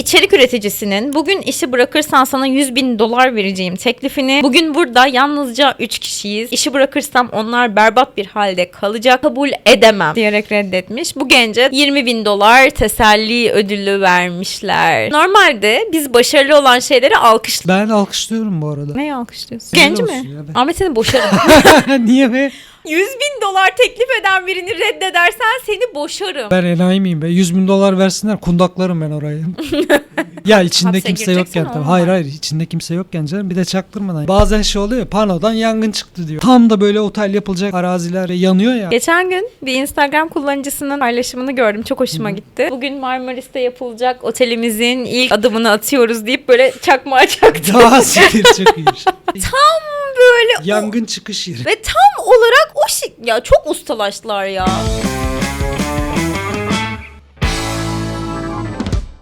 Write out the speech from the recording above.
içerik üreticisinin bugün işi bırakırsan sana 100 bin dolar vereceğim teklifini bugün burada yalnızca 3 kişiyiz. İşi bırakırsam onlar berbat bir halde kalacak. Kabul edemem diyerek reddetmiş. Bu gence 20 bin dolar teselli ödülü vermişler. Normalde biz başarılı olan şeyleri alkış... Ben alkışlıyorum bu arada. Neyi alkışlıyorsun? Genci mi? ya ben- Ahmet seni boşarım. Niye be? 100 bin dolar teklif eden birini reddedersen seni boşarım. Ben enayi miyim be? 100 bin dolar versinler kundaklarım ben orayı. ya içinde Hapse kimse gireceksin yokken tabii. Hayır hayır içinde kimse yokken canım bir de çaktırmadan. Bazen şey oluyor ya panodan yangın çıktı diyor. Tam da böyle otel yapılacak araziler yanıyor ya. Geçen gün bir Instagram kullanıcısının paylaşımını gördüm. Çok hoşuma gitti. Bugün Marmaris'te yapılacak otelimizin ilk adımını atıyoruz deyip böyle çakmağa çaktı. Daha sikir çok iyi. Böyle Yangın çıkış yeri. ve tam olarak şey ya çok ustalaştılar ya.